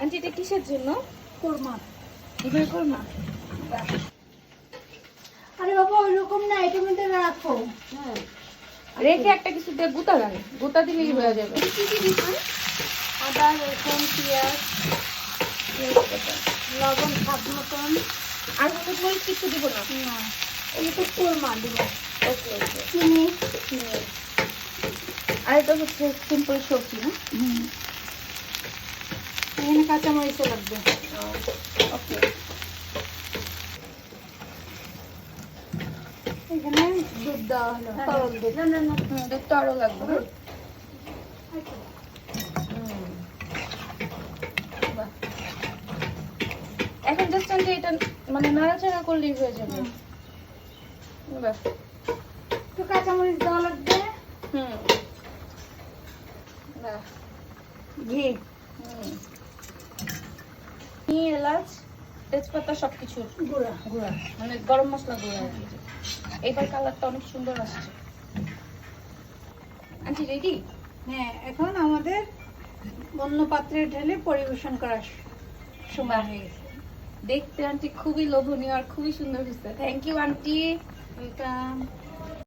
Aunty এটা কিসের জন্য? কোরমা। এবার করমা। আরে বাবা ওই রকম না এটার মধ্যে রাখো। হ্যাঁ রেখে একটা কিছু দিয়ে গুতা লাগে গুতা দিলেই হয়ে যাবে। কি কি দিবেন আদা রসুন পেঁয়াজ লবণ স্বাদ মতন। আর হলুদ মরিচ কিছু দিব না? না। এই তো কোরমা দিব। ওকে ওকে। চিনি আর এটা হচ্ছে সিম্পল সবজি না? এখানে কাঁচামরিচ লাগবে। এখানে দুধ দেওয়া হলো তরল দুধ। না না না হুম, দুধটা আরও লাগবে? বাহ। এখন জাস্ট আন্টি এটা মানে নাড়াচাড়া করলেই হয়ে যাবে। বাহ। একটু কাঁচামরিচ দেওয়া লাগবে। হুম। বাহ। ঘি। হুম। ঘি, এলাচ তেজপাতা সব কিছু গুঁড়া গুঁড়া। মানে গরম মশলা গুঁড়া। এইবার কালারটা অনেক সুন্দর আসছে। আন্টি রেডি হ্যাঁ এখন আমাদের অন্য পাত্রে ঢেলে পরিবেশন করার সময় হয়ে গেছে। দেখতে আন্টি খুবই লোভনীয় আর খুবই সুন্দর হয়েছে। Thank you aunty. ওয়েলকাম